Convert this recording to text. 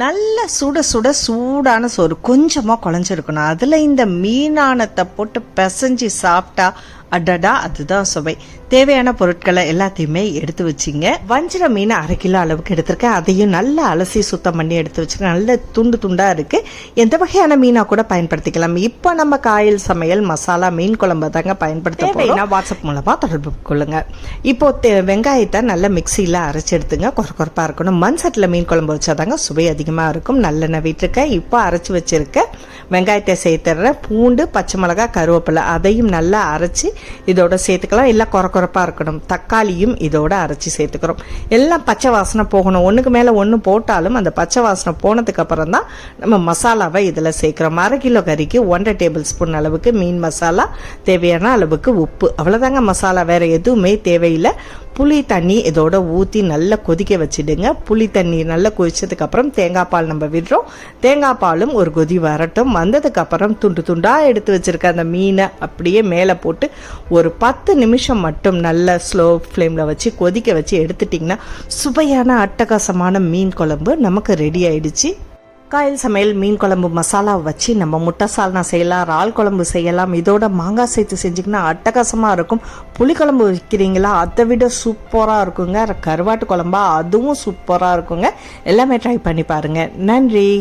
நல்ல சுட சுட சூடான சோறு கொஞ்சமாக குழஞ்சிருக்கணும். அதில் இந்த மீனானத்தை போட்டு பிசைஞ்சு சாப்பிட்டா அடடா அதுதான் சுவை. தேவையான பொருட்களை எல்லாத்தையுமே எடுத்து வச்சிங்க. வஞ்சிர மீன் அரை கிலோ அளவுக்கு எடுத்திருக்கேன். அதையும் நல்லா அலசி சுத்தம் பண்ணி எடுத்து வச்சிருக்கேன். நல்ல துண்டு துண்டாக இருக்குது எந்த வகையான மீனாக கூட பயன்படுத்திக்கலாம். இப்போ நம்ம காயல் சமையல் மசாலா மீன் குழம்பு தாங்க பயன்படுத்த போகிறோம் வாட்ஸ்அப் மூலமாக தொடர்பு கொள்ளுங்க. இப்போ தே- வெங்காயத்தை நல்லா மிக்சியில் அரைச்சி எடுத்துங்க. கொர கொரப்பாக இருக்கணும். மண் சட்டில் மீன் குழம்பு வச்சாதாங்க சுவை அதிகமாக இருக்கும். நல்லெண்ணெய் விட்டுருக்கேன். இப்போ அரைச்சி வச்சிருக்க வெங்காயத்தை சேர்த்துறேன் பூண்டு பச்சை மிளகாய் கருவேப்பிலை அதையும் நல்லா அரைச்சி இதோட சேர்த்துக்கலாம். இல்லை கொர கொரப்பாக இருக்கணும். தக்காளியும் இதோட அரைச்சி சேர்த்துக்கிறோம். எல்லாம் பச்சை வாசனை போகணும். ஒன்றுக்கு மேலே ஒன்று போட்டாலும் அந்த பச்சை வாசனை போனதுக்கப்புறம் தான் நம்ம மசாலாவை இதில் சேர்க்குறோம். அரை கிலோ கறிக்கு ஒன்றரை டேபிள் ஸ்பூன் அளவுக்கு மீன் மசாலா தேவையான அளவுக்கு உப்பு. அவ்வளோதாங்க மசாலா. வேறு எதுவுமே தேவையில்லை. புளி தண்ணி இதோட ஊற்றி நல்லா கொதிக்க வச்சிடுங்க. புளி தண்ணி நல்லா கொதிச்சதுக்கப்புறம் தேங்காய் பால் நம்ம விடுறோம். தேங்காய் பாலும் ஒரு கொதி வரட்டும். வந்ததுக்கப்புறம் துண்டு துண்டாக எடுத்து வச்சுருக்க அந்த மீனை அப்படியே மேலே போட்டு ஒரு பத்து நிமிஷம் மட்டும் நல்ல ஸ்லோ ஃப்ளேமில் வச்சு கொதிக்க வச்சு எடுத்துட்டிங்கன்னா சுவையான அட்டகாசமான மீன் குழம்பு நமக்கு ரெடி ஆயிடுச்சு. காயல் சமையல் மீன் குழம்பு மசாலா வச்சு நம்ம முட்டை சால்னா செய்யலாம் இறால் குழம்பு செய்யலாம். இதோட மாங்காய் சேர்த்து செஞ்சிங்கன்னா அட்டகாசமாக இருக்கும். புளி குழம்பு வைக்கிறீங்களா? அதை விட சூப்பராக இருக்குங்க. கருவாட்டு குழம்பா அதுவும் சூப்பராக இருக்குங்க. எல்லாமே ட்ரை பண்ணி பாருங்க. நன்றி.